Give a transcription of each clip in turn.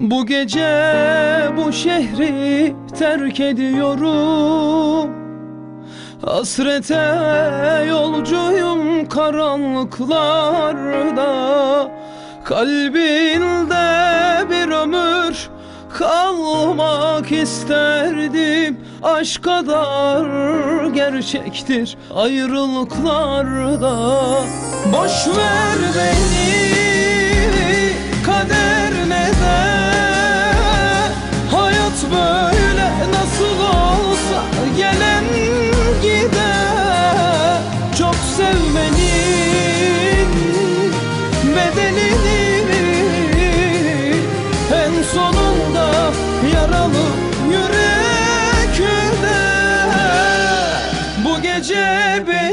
Bu gece bu şehri terk ediyorum. Hasrete yolcuyum karanlıklarda. Kalbinde bir ömür kalmak isterdim. Aşk kadar gerçektir ayrılıklarda. Boş ver beni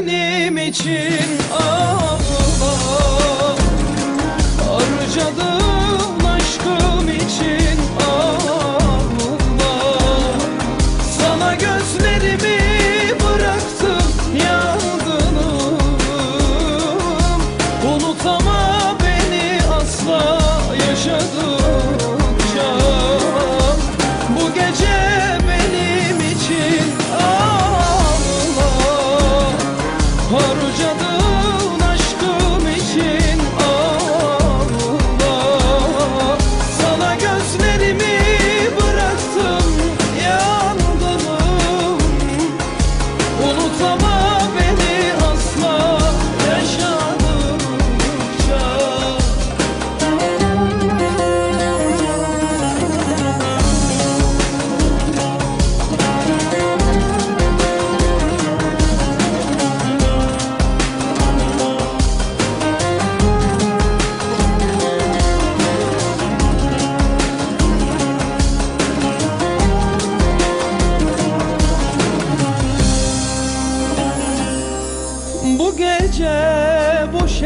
benim için ağla Harcadım aşkım için ağla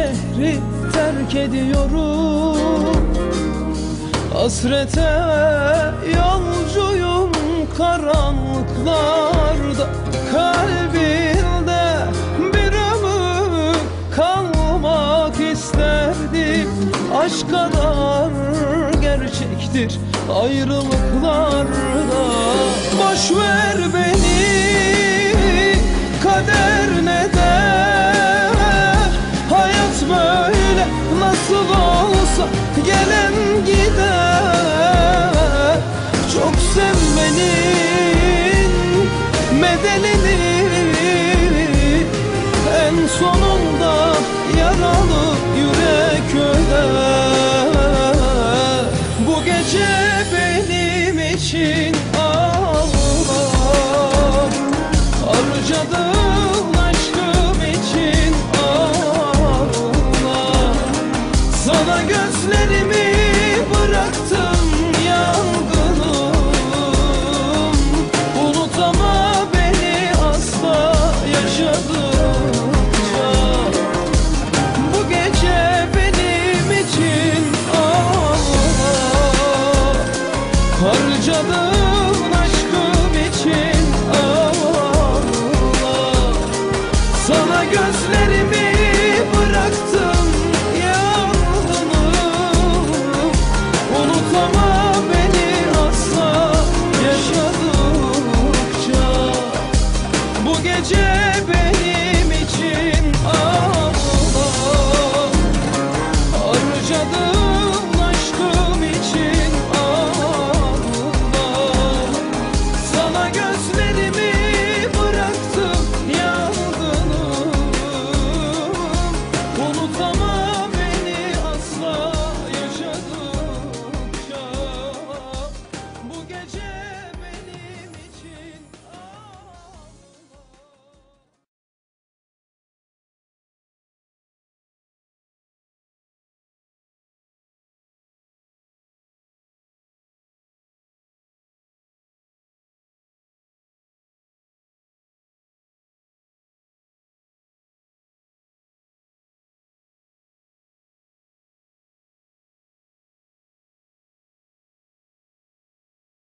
şehri terk ediyorum. Hasrete yolcuyum karanlıklarda. Kalbinde bir ömür kalmak isterdim. Aşk kadar gerçektir ayrılıklarda. Boş ver nasıl olsa gelen gider. Çok sevmenin bedelini En sonunda yaralı yürek öder. Bu gece benim için Harcadığım